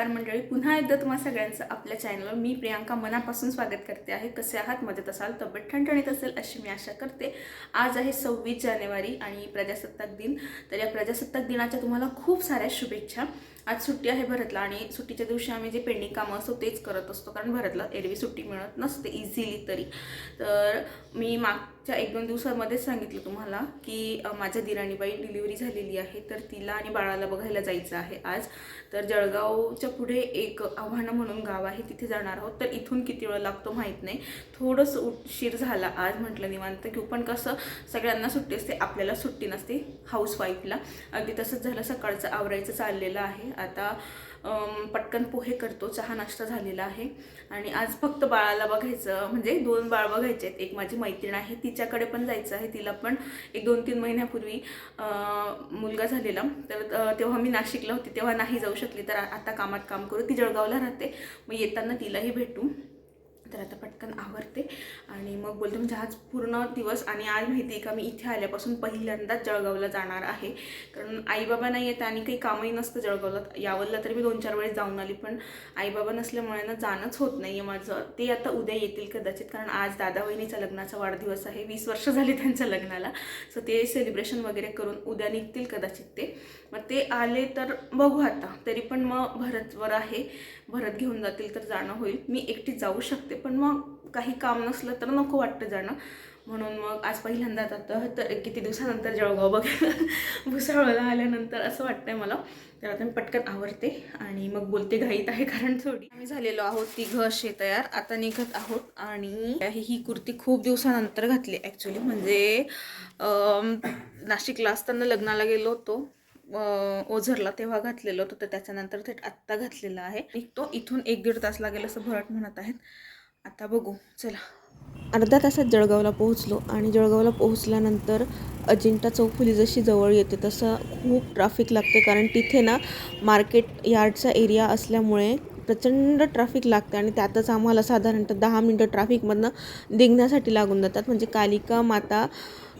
नमस्कार मंडळी पुन्हा एकदा तुम्हा सगळ्यांचं आपल्या चॅनलवर मी प्रियांका मनापासून स्वागत करते आहे. कसे आहात? मजेत असाल? तब्येत ठणठणीत असेल अशी मी आशा करते. आज आहे सव्वीस जानेवारी आणि प्रजासत्ताक दिन. तर या प्रजासत्ताक दिनाच्या तुम्हाला खूप साऱ्या शुभेच्छा. आज सुट्टी आहे भरतला आणि सुट्टीच्या दिवशी आम्ही जे पेंडिंग कामं असतो तेच करत असतो कारण भरतला एरवी सुट्टी मिळत नसते इझिली तरी. तर मी मागच्या एक दोन दिवसामध्येच सांगितलं तुम्हाला की माझ्या दिराणीबाई डिलिव्हरी झालेली आहे तर तिला आणि बाळाला बघायला जायचं आहे आज. तर जळगावच्या पुढे एक आव्हानं म्हणून गाव आहे तिथे जाणार आहोत. तर इथून किती वेळ लागतो माहीत नाही. थोडंसं उशीर झाला आज म्हटलं निवांत घेऊ पण कसं सगळ्यांना सुट्टी असते आपल्याला सुट्टी नसते हाऊसवाईफला अगदी तसंच झालं सकाळचं आवरायचं चाललेलं आहे. आता पटकन पोहे करतो चहा नाश्ता झालेला आहे. आणि आज फक्त बाळाला बघायचं म्हणजे दोन बाळ बघायचे आहेत. एक माझी मैत्रीण आहे तिच्याकडे पण जायचं आहे. तिला पण एक दोन तीन महिन्यापूर्वी मुलगा झालेला. तर तेव्हा मी नाशिकला होती. तेव्हा नाही जाऊ शकली. तर आता कामात काम करू. ती जळगावला राहते. मग येताना तिलाही भेटू. तर आता पटकन आवरते. आणि मग बोलते म्हणजे आज पूर्ण दिवस आणि आज माहिती आहे का मी इथे आल्यापासून पहिल्यांदाच जळगावला जाणार आहे. कारण आईबाबा नाही येत आणि काही कामही नसतं जळगावला. यावरला तरी मी दोन चार वेळेस जाऊन आली पण आईबाबा नसल्यामुळे ना जाणंच होत नाही आहे माझं. ते आता उद्या येतील कदाचित कारण आज दादा वहिनीचा लग्नाचा वाढदिवस आहे. वीस वर्ष झाली त्यांच्या लग्नाला. सो ते सेलिब्रेशन वगैरे करून उद्या निघतील कदाचित ते. मग ते आले तर बघू आता. तरी पण मग भरतवर आहे. भरत घेऊन जातील तर जाणं होईल. मी एकटी जाऊ शकते पण मग काही काम नसलं तर नको वाटतं जाणं. म्हणून मग आज पहिल्यांदा आता तर किती दिवसानंतर जळगाव बघायला भुसावळला आल्यानंतर असं वाटतंय मला. तर आता मी पटकन आवरते आणि मग बोलते घाईत आहे कारण थोडी. आम्ही झालेलो आहोत ती असे तयार. आता निघत आहोत आणि ही कुर्ती खूप दिवसानंतर घातली ॲक्च्युली म्हणजे नाशिकला असताना लग्नाला गेलो होतो. ओझरला तेव्हा घातलेलं होतं तर त्याच्यानंतर थेट आत्ता घातलेलं आहे. तो इथून एक दीड तास लागेल असं भरट म्हणत आहेत. आता बघू चला. अर्धा तासात जळगावला पोहोचलो आणि जळगावला पोहोचल्यानंतर अजिंठा चौफुली जशी जवळ येते. तसं खूप ट्रॅफिक लागते कारण तिथे ना मार्केट यार्डचा एरिया असल्यामुळे प्रचंड ट्रॅफिक लागते आणि त्यातच आम्हाला साधारणतः दहा मिनटं ट्रॅफिकमधनं निघण्यासाठी लागून जातात. म्हणजे कालिका माता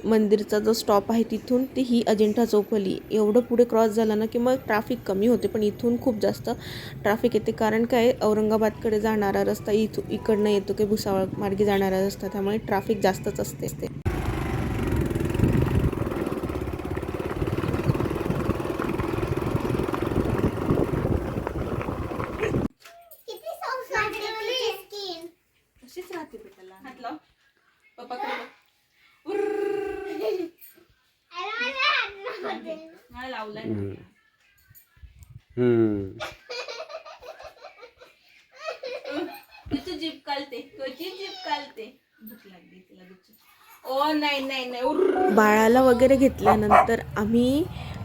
मंदिरचा जो स्टॉप आहे तिथून ते ही अजिंठा चौफुली एवढं पुढे क्रॉस झालं ना की मग ट्रॅफिक कमी होते पण इथून खूप जास्त ट्रॅफिक येते. कारण काय औरंगाबादकडे जाणारा रस्ता इथू इकडनं येतो की भुसावळ मार्गे जाणारा रस्ता त्यामुळे ट्रॅफिक जास्तच असते. असते किती जीप कालते. जीप कालते? भूक लागली तिला दुःख. ओ नाही नाही. बाळाला वगैरे घेतल्यानंतर आम्ही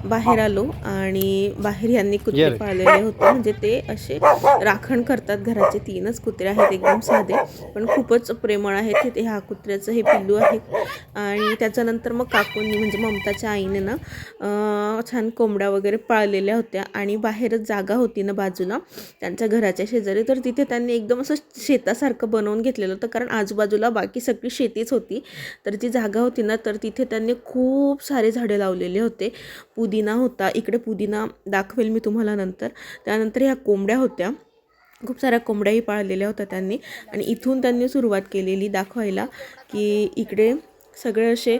बाहेर आलो आणि बाहेर यांनी कुत्रे. पाळलेले होते. म्हणजे ते असे राखण करतात. घराचे तीनच कुत्रे आहेत. एकदम साधे पण खूपच प्रेमळ आहेत ते- ते ह्या कुत्र्याचं हे पिल्लू आहे. आणि त्याच्यानंतर मग काकूंनी म्हणजे ममताच्या आईने ना छान कोंबड्या वगैरे पाळलेल्या होत्या. आणि बाहेरच जागा होती ना बाजूला त्यांच्या घराच्या शेजारी. तर तिथे त्यांनी एकदम असं शेतासारखं बनवून घेतलेलं होतं. कारण आजूबाजूला बाकी सगळी शेतीच होती. तर जी जागा होती ना तर तिथे त्यांनी खूप सारे झाडे लावलेले होते. पुदिना होता इकडे पुदिना दाखवेल मी तुम्हाला नंतर. त्यानंतर ह्या कोंबड्या होत्या. खूप साऱ्या कोंबड्याही पाळलेल्या होत्या त्यांनी. आणि इथून त्यांनी सुरुवात केलेली दाखवायला की इकडे सगळे असे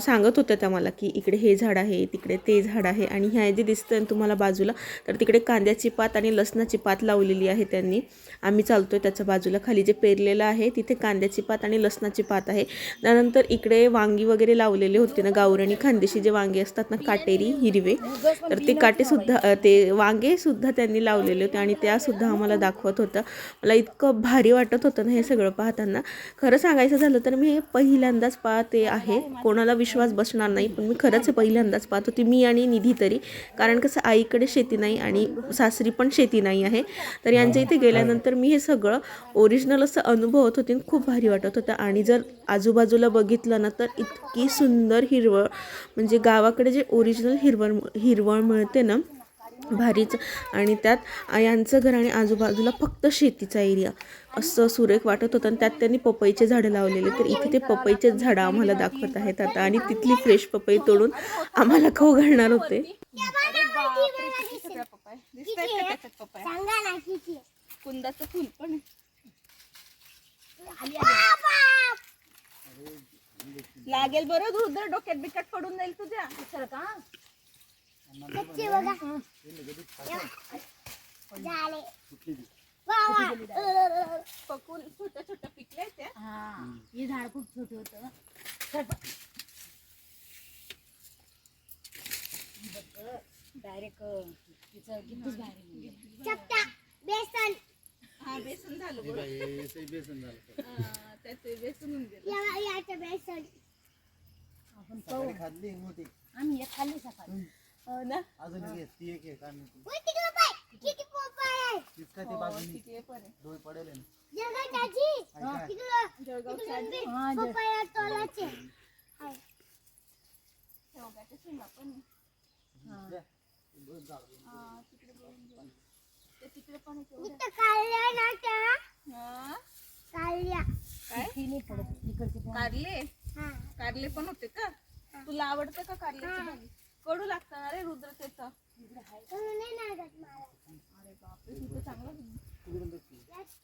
सांगत होत्या त्या मला की इकडे हे झाड आहे तिकडे ते झाड आहे आणि ह्या जे दिसतं आहे तुम्हाला बाजूला तर तिकडे कांद्याची पात आणि लसणाची पात लावलेली आहे त्यांनी. आम्ही चालतो आहे त्याच्या बाजूला. खाली जे पेरलेलं आहे तिथे कांद्याची पात आणि लसणाची पात आहे. त्यानंतर इकडे वांगी वगैरे लावलेले होते ना गावरणी खानदेशी जे वांगे असतात ना काटेरी हिरवे तर ते काटेसुद्धा ते वांगेसुद्धा त्यांनी लावलेले होते आणि त्यासुद्धा आम्हाला दाखवत होतं मला इतकं भारी वाटत होतं ना हे सगळं पाहताना. खरं सांगायचं झालं तर मी हे पहिल्यांदाच पाहत ते आहे. कोणाला विश्वास बसणार नाही. पण मी खरंच पहिल्यांदाच पाहत होती मी आणि निधी तरी. कारण कसं आईकडे शेती नाही आणि सासरी पण शेती नाही आहे. तर यांच्या इथे गेल्यानंतर मी हे सगळं ओरिजिनल असं अनुभवत होते आणि खूप भारी वाटत होतं. आणि जर आजूबाजूला बघितलं ना तर इतकी सुंदर हिरवळ म्हणजे गावाकडे जे ओरिजिनल हिरवळ हिरवळ मिळते ना भारीच. आणि त्यात यांचं घर आणि आजूबाजूला फक्त शेतीचा एरिया. असं सुरेख वाटत होतं. आणि त्यात त्यांनी पपईचे झाडं लावलेले. तर इथे ते पपईचेच झाडं आम्हाला दाखवत आहेत आता. आणि तिथली फ्रेश पपई तोडून आम्हाला खाऊ घालणार होते? कुंदाचं फुल पण. लागेल बरं डोक्यात बिकट पडून जाईल तुझ्या. पकून त्या. हा हे झाड खूप छोटे होतं. डायरेक्ट तिचं कितीच बाहेर बेसन. हा बेसन झालं त्याचे बेसन होऊन गेलं. या याचं बेसन. आपण खाल्ली मोठी. आम्ही खाल्ली सकाळी. हो ना? अजून एक ती एक ती ते बाजूनी किती पण आहे. डोळे पडेल आहे ना काय? हा, जळ- पपया तोलाचे. हाय. शेवगाच्या शेंगा पण आहे. द्या. हा, तिकडे बघून घे. ते तिकडे पण आहे तेवढ्या. इथं काढल्या ना त्या? हा, काढल्या काय? ती नाही पडत. इकडची पण. कारले? हा. कारले पण होते का? तुला आवडतं का कारल्याची भाजी कडू लागतं ना रे रुद्र त्याचं म्हणून नाही लागत मला अरे बापरे तुझं चांगलं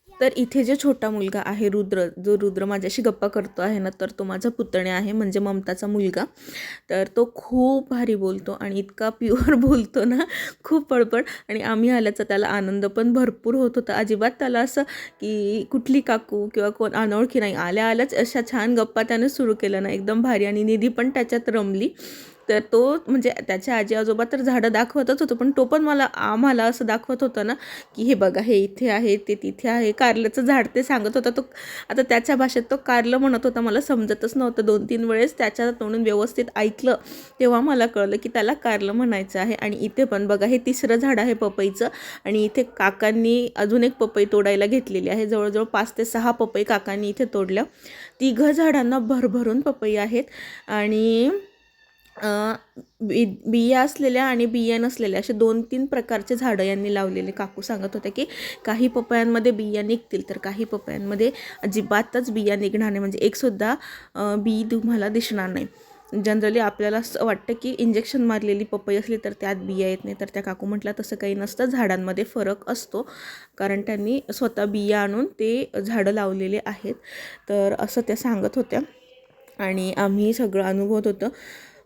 तर इथे जे छोटा मुलगा आहे रुद्र जो रुद्र माझ्याशी गप्पा करतो आहे ना तर तो माझा पुतण्या आहे म्हणजे ममताचा मुलगा. तर तो खूप भारी बोलतो आणि इतका प्युअर बोलतो ना खूप पळपळ. आणि आम्ही आल्याचा त्याला आनंद पण भरपूर होत होता. अजिबात त्याला असं की कुठली काकू किंवा कोण अनोळखी नाही. आल्या आल्याच अशा छान गप्पा त्याने सुरू केलं ना एकदम भारी. आणि निधी पण त्याच्यात रमली. तर तो म्हणजे त्याचे आजी आजोबा तर झाडं दाखवतच होतं पण तो पण मला आम्हाला असं दाखवत होतं ना की हे बघा हे इथे आहे ते तिथे आहे. कारल्याचं झाड ते सांगत होता तो आता त्याच्या भाषेत तो कारलं म्हणत होता मला समजतच नव्हतं. दोन तीन वेळेस त्याच्या तोंडून व्यवस्थित ऐकलं तेव्हा मला कळलं की त्याला कारलं म्हणायचं आहे. आणि इथे पण बघा हे तिसरं झाड आहे पपईचं आणि इथे काकांनी अजून एक पपई तोडायला घेतलेली आहे. जवळजवळ पाच ते सहा पपई काकांनी इथे तोडल्या. तिघं झाडांना भरभरून पपई आहेत. आणि बी बिया असलेल्या आणि बिया नसलेल्या असे दोन तीन प्रकारचे झाडं यांनी लावलेले. काकू सांगत होते की काही पपयांमध्ये बिया निघतील तर काही पपयांमध्ये अजिबातच बिया निघणार नाही. म्हणजे एकसुद्धा बी तुम्हाला दिसणार नाही. जनरली आपल्याला असं वाटतं की इंजेक्शन मारलेली पपई असली तर त्यात बिया येत नाही. तर त्या काकू म्हटलं तसं काही नसतं. झाडांमध्ये फरक असतो. कारण त्यांनी स्वतः बिया आणून ते झाडं लावलेले आहेत. तर असं त्या सांगत होत्या. आणि आम्ही सगळं अनुभवत होतं.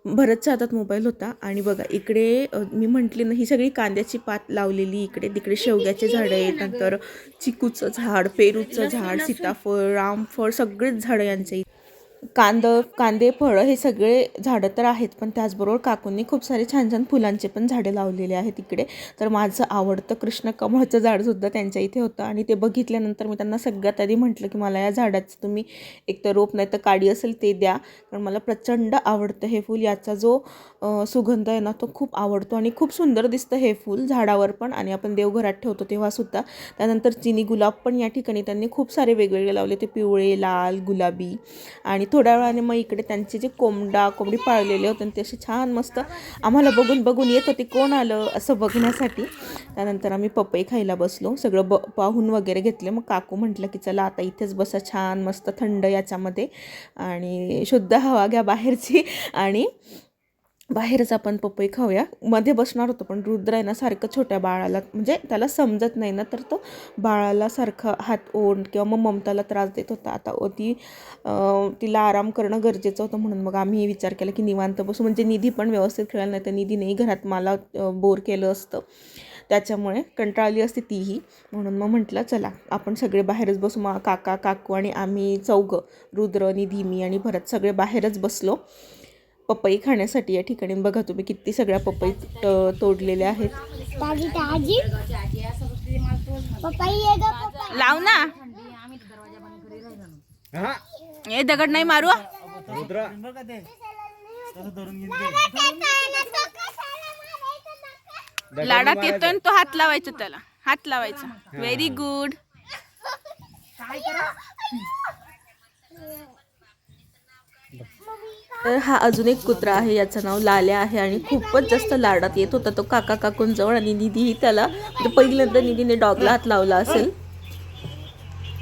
भरतच्या हातात मोबाईल होता आणि बघा इकडे मी म्हटली ना ही सगळी कांद्याची पात लावलेली इकडे तिकडे शेवग्याचे झाडं आहेत नंतर चिकूचं झाड पेरूचं झाड सीताफळ रामफळ सगळेच झाडं यांचे. कांद कांदे फळं हे सगळे झाडं तर आहेत पण त्याचबरोबर काकूंनी खूप सारे छान छान फुलांचे पण झाडे लावलेले आहेत तिकडे तर माझं आवडतं कृष्ण कमळचं झाडसुद्धा त्यांच्या इथे होतं आणि ते बघितल्यानंतर मी त्यांना सगळ्यात आधी म्हटलं की मला या झाडाचं तुम्ही एक तर रोप नाही तर काडी असेल ते द्या. कारण मला प्रचंड आवडतं हे फूल. याचा जो सुगंध आहे ना तो खूप आवडतो आणि खूप सुंदर दिसतं हे फूल झाडावर पण आणि आपण देवघरात ठेवतो तेव्हासुद्धा त्यानंतर चिनी गुलाब पण या ठिकाणी त्यांनी खूप सारे वेगवेगळे लावले. ते पिवळे लाल गुलाबी आणि थोड्या वेळाने मग इकडे त्यांचे जे कोंबडा कोंबडी पाळलेले होते आणि ते असे छान मस्त आम्हाला बघून बघून येत होते कोण आलं असं बघण्यासाठी. त्यानंतर आम्ही पपई खायला बसलो. सगळं ब पाहून वगैरे घेतले. मग काकू म्हटलं की चला आता इथेच बसा छान मस्त थंड याच्यामध्ये. आणि शुद्ध हवा घ्या बाहेरची. आणि बाहेरच आपण पपई खाऊया. मध्ये बसणार होतो पण रुद्र आहे ना सारखं छोट्या बाळाला म्हणजे त्याला समजत नाही ना तर तो बाळाला सारखं हात ओढ किंवा मग ममताला त्रास देत होता. आता ती तिला आराम करणं गरजेचं होतं म्हणून मग आम्ही विचार केला की निवांत बसू. म्हणजे निधी पण व्यवस्थित खेळायला नाही तर निधीनेही घरात मला बोर केलं असतं. त्याच्यामुळे कंटाळली असते तीही. म्हणून मग म्हटलं चला आपण सगळे बाहेरच बसू. मग काका काकू आणि आम्ही चौघं रुद्र निधी मी आणि भरत सगळे बाहेरच बसलो. पपई खाण्यासाठी या ठिकाणी. बघा तुम्ही किती सगळ्या पपई तोडलेल्या आहेत. लाव ना. हा. हे दगड नाही मारू. लाडात मारायचं. येतोय तो हात लावायचा त्याला. हात लावायचा. व्हेरी गुड काय करा? तर हा अजून एक कुत्रा आहे याचं नाव लाल्या आहे आणि खूपच जास्त लाडात येत होता. तो काका काकूंजवळ आणि निधीही त्याला म्हणजे पहिल्यांदा निधीने डॉगला हात लावला असेल.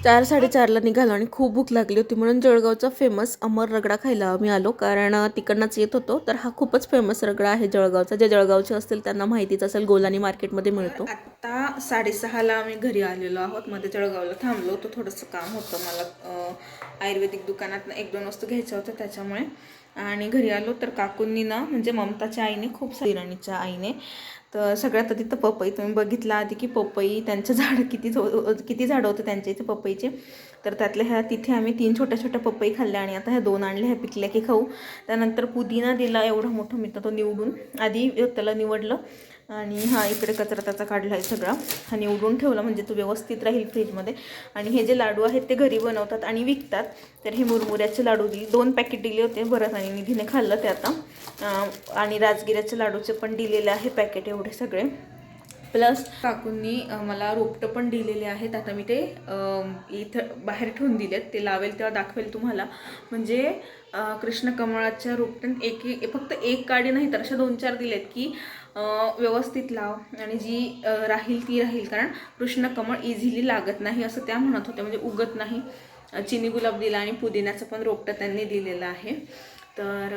चार साडेचारला निघालो आणि खूप भूक लागली होती म्हणून जळगावचा फेमस अमर रगडा खायला आम्ही आलो. कारण तिकडनंच येत होतो. तर हा खूपच फेमस रगडा आहे जळगावचा. जे जळगावचे असतील त्यांना माहितीच असेल गोलानी मार्केटमध्ये मिळतो. आत्ता साडेसहाला आम्ही घरी आलेलो आहोत. मध्ये जळगावला थांबलो होतो. थोडंसं काम होतं मला. आयुर्वेदिक दुकानात एक दोन वस्तू घ्यायच्या होत्या त्याच्यामुळे. आणि घरी आलो तर काकूंनी ना म्हणजे ममताच्या आईने खूप साईराणीच्या आईने तर सगळ्यात आधी तर पपई तुम्ही बघितला आधी की पपई त्यांचं झाड किती झो किती झाडं होतं त्यांच्या इथे पपईचे. तर त्यातल्या ह्या तिथे आम्ही तीन छोट्या छोट्या पपई खाल्ल्या आणि आता ह्या दोन आणल्या ह्या पिकल्या की खाऊ. त्यानंतर पुदिना दिला एवढा मोठा मी तो निवडून. आधी त्याला निवडलं. आणि हा इकडे कचरा त्याचा काढला आहे सगळा. हा निवडून ठेवला म्हणजे तो व्यवस्थित राहील फ्रीजमध्ये. आणि हे जे लाडू आहेत ते घरी बनवतात आणि विकतात. तर हे मुरमुऱ्याचे लाडू दिले दोन पॅकेट दिले होते. भरत आणि निधीने खाल्लं ते आता. आणि राजगिऱ्याचे लाडूचे पण दिलेले आहे पॅकेट एवढे सगळे. प्लस काकूंनी मला रोपटं पण दिलेले आहेत. आता मी ते इथं बाहेर ठेवून दिलेत. ते लावेल तेव्हा दाखवेल तुम्हाला. म्हणजे कृष्ण कमळाच्या रोपटन एक फक्त एक काडी नाही तर अशा दोन चार दिलेत की व्यवस्थित लाव. आणि जी राहील ती राहील. कारण कृष्ण कमळ इझिली लागत नाही असं त्या म्हणत होत्या. म्हणजे उगत नाही. चिनी गुलाब दिला आणि पुदिन्याचं पण रोपटं त्यांनी दिलेलं आहे. तर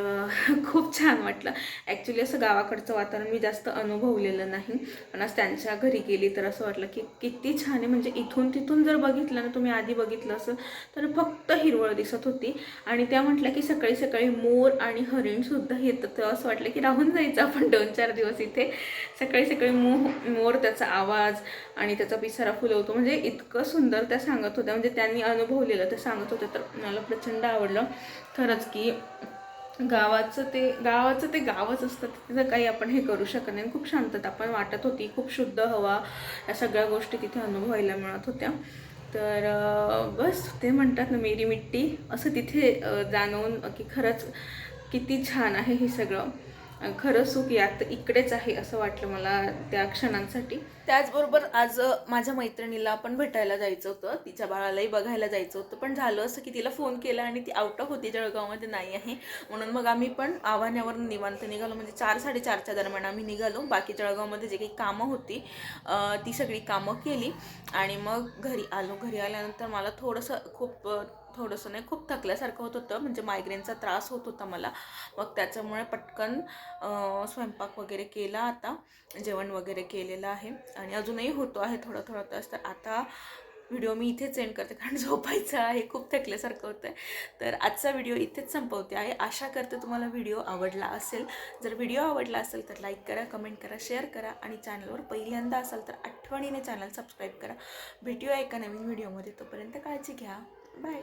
खूप छान वाटलं. ॲक्च्युली असं गावाकडचं वातावरण मी जास्त अनुभवलेलं नाही. पण आज त्यांच्या घरी गेली तर असं वाटलं की किती छान आहे. म्हणजे इथून तिथून जर बघितलं ना तुम्ही आधी बघितलं असं तर फक्त हिरवळ दिसत होती. आणि त्या म्हटल्या की सकाळी सकाळी मोर आणि हरिणसुद्धा येतं तर असं वाटलं की राहून जायचं आपण दोन चार दिवस इथे. सकाळी सकाळी मो मोर त्याचा आवाज आणि त्याचा पिसारा फुलवतो. म्हणजे इतकं सुंदर त्या सांगत होत्या. म्हणजे त्यांनी अनुभवलेलं ते सांगत होते तर मला प्रचंड आवडलं. खरंच की गावाचं ते गावाचं ते गावच असतं. तिथं काही आपण हे करू शकत नाही. खूप शांतता पण वाटत होती. खूप शुद्ध हवा या सगळ्या गोष्टी तिथे अनुभवायला मिळत होत्या. तर बस ते म्हणतात ना मेरी मिट्टी. असं तिथे जाणवून की खरंच किती छान आहे हे सगळं. खरं सुख यात इकडेच आहे असं वाटलं मला त्या क्षणांसाठी. त्याचबरोबर आज माझ्या मैत्रिणीला पण भेटायला जायचं होतं. तिच्या बाळालाही बघायला जायचं होतं. पण झालं असं की तिला फोन केला आणि ती आउट ऑफ होती जळगावमध्ये नाही आहे. म्हणून मग आम्ही पण आव्हानावर निवांत निघालो. म्हणजे चार साडेचारच्या दरम्यान आम्ही निघालो. बाकी जळगावमध्ये जे काही कामं होती ती सगळी कामं केली. आणि मग घरी आलो. घरी आल्यानंतर मला थोडंसं खूप थोडंसं नाही खूप थकल्यासारखं होत होतं. म्हणजे मायग्रेनचा त्रास होत होता मला. मग त्याच्यामुळे पटकन स्वयंपाक वगैरे केला आता. जेवण वगैरे केलेलं आहे. आणि अजूनही होतो आहे थोडा थोडा तास. तर आता व्हिडिओ मी इथेच एंड करते कारण झोपायचं आहे. खूप थकल्यासारखं होतं आहे तर आजचा व्हिडिओ इथेच संपवते आहे. आशा करते तुम्हाला व्हिडिओ आवडला असेल. जर व्हिडिओ आवडला असेल तर लाईक करा कमेंट करा शेअर करा. आणि चॅनलवर पहिल्यांदा असाल तर आठवणीने चॅनल सबस्क्राईब करा. भेटूया एका नवीन व्हिडिओमध्ये. तोपर्यंत काळजी घ्या. बाय